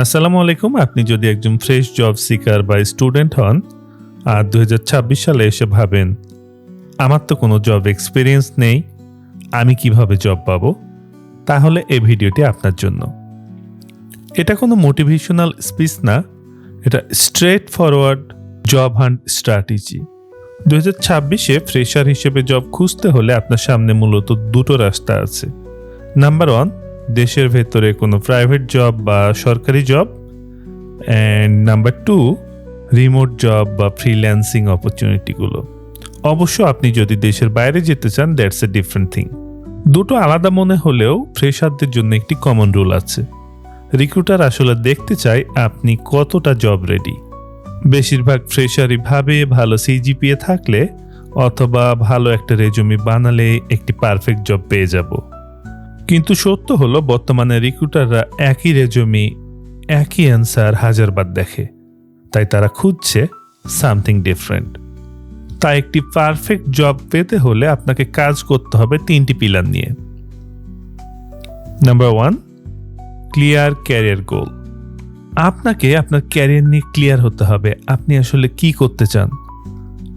আসসালামু আলাইকুম, আপনি যদি একজন ফ্রেশ জব সিকার বা স্টুডেন্ট হন, আর দু হাজার ছাব্বিশ সালে এসে ভাবেন, আমার তো কোনো জব এক্সপিরিয়েন্স নেই, আমি কীভাবে জব পাবো? তাহলে এই ভিডিওটি আপনার জন্য। এটা কোনো মোটিভেশনাল স্পিচ না, এটা straight forward job hunt strategy দু হাজার ছাব্বিশে ফ্রেশার হিসেবে জব খুঁজতে হলে আপনার সামনে মূলত দুটো রাস্তা আছে। নাম্বার ওয়ান দেশের ভেতরে কোনো প্রাইভেট জব বা সরকারি job and number two remote job বা ফ্রিল্যান্সিং অপরচুনিটিগুলো অবশ্য আপনি যদি দেশের বাইরে যেতে চান দ্যাটস এ ডিফারেন্ট থিং দুটো আলাদা মনে হলেও ফ্রেশারদের জন্য একটি কমন রুল আছে। রিক্রুটার আসলে দেখতে চায় আপনি কতটা জব রেডি বেশিরভাগ ফ্রেশারই ভাবে ভালো সিজিপিএ থাকলে অথবা ভালো একটা রেজুমি বানালে একটি পারফেক্ট জব পেয়ে যাব। কিন্তু সত্য হলো, বর্তমানে রিক্রুটাররা একই রেজমি একই অ্যান্সার হাজারবার দেখে। তাই তারা খুঁজছে সামথিং ডিফারেন্ট তাই একটি পারফেক্ট জব পেতে হলে আপনাকে কাজ করতে হবে তিনটি পিলার নিয়ে। Number one clear career goal আপনাকে আপনার ক্যারিয়ার নিয়ে ক্লিয়ার হতে হবে, আপনি আসলে কি করতে চান।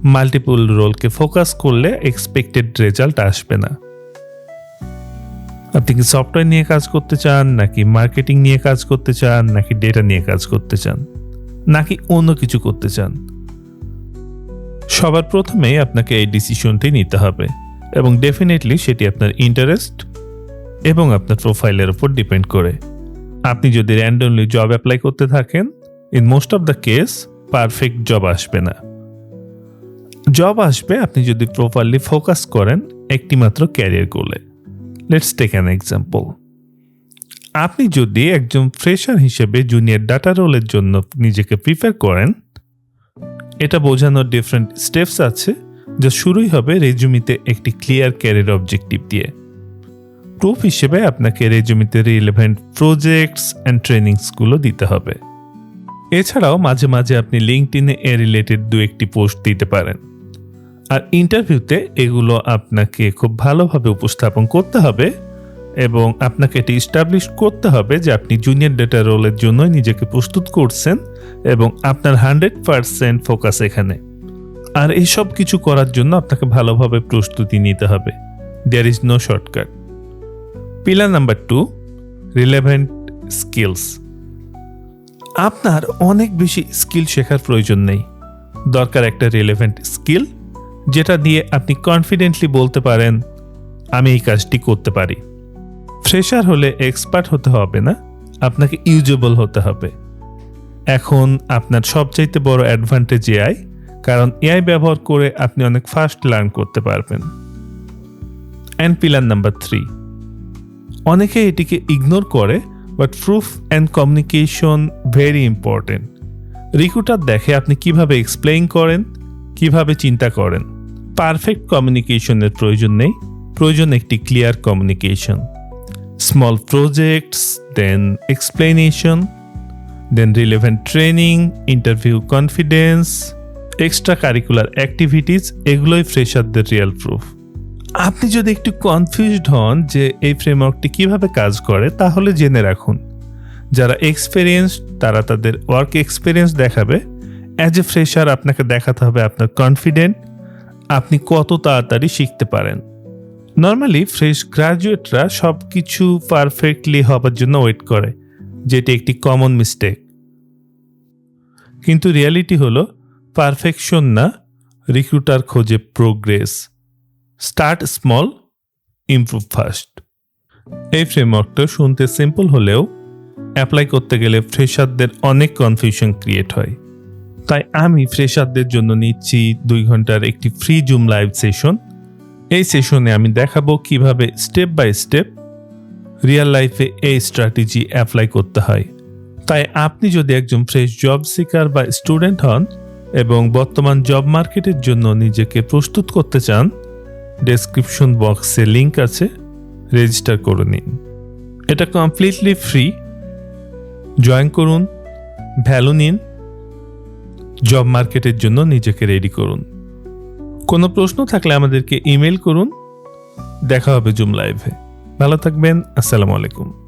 মাল্টিপল রোলকে ফোকাস করলে এক্সপেক্টেড রেজাল্ট আসবে না। আপনি কি সফটওয়্যার নিয়ে কাজ করতে চান, নাকি মার্কেটিং নিয়ে কাজ করতে চান, নাকি ডেটা নিয়ে কাজ করতে চান, নাকি অন্য কিছু করতে চান? সবার প্রথমেই আপনাকে এই ডিসিশনটি নিতে হবে এবং ডেফিনেটলি সেটি আপনার ইন্টারেস্ট এবং আপনার প্রোফাইলের উপর ডিপেন্ড করে। আপনি যদি র্যান্ডমলি জব অ্যাপ্লাই করতে থাকেন in most of the case perfect job আসবে না। জব আসবে, আপনি যদি প্রপারলি ফোকাস করেন একটি মাত্র ক্যারিয়ার গোলে লেটস টেক অ্যান এক্সাম্পল আপনি যদি একজন ফ্রেশার হিসেবে জুনিয়র ডাটা রোলের জন্য নিজেকে প্রিফার করেন, এটা বোঝানোর ডিফারেন্ট স্টেপস আছে যা শুরুই হবে রেজুমিতে একটি ক্লিয়ার ক্যারিয়ার অবজেক্টিভ দিয়ে। প্রুফ হিসেবে আপনাকে রেজুমিতে রিলেভেন্ট প্রজেক্টস অ্যান্ড ট্রেনিংসগুলো দিতে হবে। এছাড়াও মাঝে মাঝে আপনি লিঙ্কটিনে এ রিলেটেড দু একটি পোস্ট দিতে পারেন। আর ইন্টারভিউতে এগুলো আপনাকে খুব ভালোভাবে উপস্থাপন করতে হবে এবং আপনাকে এটি ইস্টাবলিশ করতে হবে যে আপনি জুনিয়র ডেটা রোলের জন্যই নিজেকে প্রস্তুত করছেন এবং আপনার হান্ড্রেড পারসেন্ট ফোকাস এখানে। আর এই সব কিছু করার জন্য আপনাকে ভালোভাবে প্রস্তুতি নিতে হবে। There is no shortcut pillar number two relevant skills আপনার অনেক বেশি স্কিল শেখার প্রয়োজন নেই। দরকার একটা রিলেভেন্ট স্কিল যেটা দিয়ে আপনি কনফিডেন্টলি বলতে পারেন, আমি এই কাজটি করতে পারি। ফ্রেশার হলে এক্সপার্ট হতে হবে না, আপনাকে ইউজেবল হতে হবে। এখন আপনার সবচাইতে বড় অ্যাডভান্টেজ এআই কারণ এআই ব্যবহার করে আপনি অনেক ফাস্ট লার্ন করতে পারবেন। অ্যান্ড পিলার নাম্বার থ্রি অনেকে এটিকে ইগনোর করে but proof and communication very important recruiter দেখে আপনি কীভাবে এক্সপ্লেইন করেন, কীভাবে চিন্তা করেন। পারফেক্ট কমিউনিকেশনের প্রয়োজন নেই। প্রয়োজন একটি clear communication small projects then explanation then relevant training interview confidence extracurricular activities এগুলোই ফ্রেশারদের রিয়েল প্রুফ আপনি যদি একটু কনফিউজড হন যে এই ফ্রেমওয়ার্কটি কীভাবে কাজ করে, তাহলে জেনে রাখুন। যারা এক্সপিরিয়েন্স তারা তাদের ওয়ার্ক এক্সপিরিয়েন্স দেখাবে। অ্যাজ এ ফ্রেশার আপনাকে দেখাতে হবে আপনার কনফিডেন্ট আপনি কত তাড়াতাড়ি শিখতে পারেন। নর্মালি ফ্রেশ গ্রাজুয়েটরা সব কিছু পারফেক্টলি হবার জন্য ওয়েট করে, যেটি একটি কমন মিস্টেক কিন্তু রিয়ালিটি হলো পারফেকশন না রিক্রুটার খোঁজে progress start small improve fast এই ফ্রেমওয়ার্কটা শুনতে সিম্পল হলেও অ্যাপ্লাই করতে গেলে ফ্রেশারদের অনেক কনফিউশন ক্রিয়েট হয়। তাই আমি ফ্রেশারদের জন্য নিচ্ছি দুই ঘণ্টার একটি ফ্রি জুম লাইভ সেশন এই সেশনে আমি দেখাবো কীভাবে স্টেপ বাই স্টেপ রিয়েল লাইফে এই স্ট্র্যাটেজি অ্যাপ্লাই করতে হয়। তাই আপনি যদি একজন ফ্রেশ জব সিকার বা স্টুডেন্ট হন এবং বর্তমান জব মার্কেটের জন্য নিজেকে প্রস্তুত করতে চান ডেসক্রিপশন বক্সে লিংক আছে রেজিস্টার করে নিন। এটা কমপ্লিটলি ফ্রি জয়েন করুন ভ্যালু নিন। জব মার্কেটের জন্য নিজেকে রেডি করুন। কোনো প্রশ্ন থাকলে আমাদেরকে ইমেল করুন। দেখা হবে জুম লাইভে ভালো থাকবেন। আসসালামু আলাইকুম।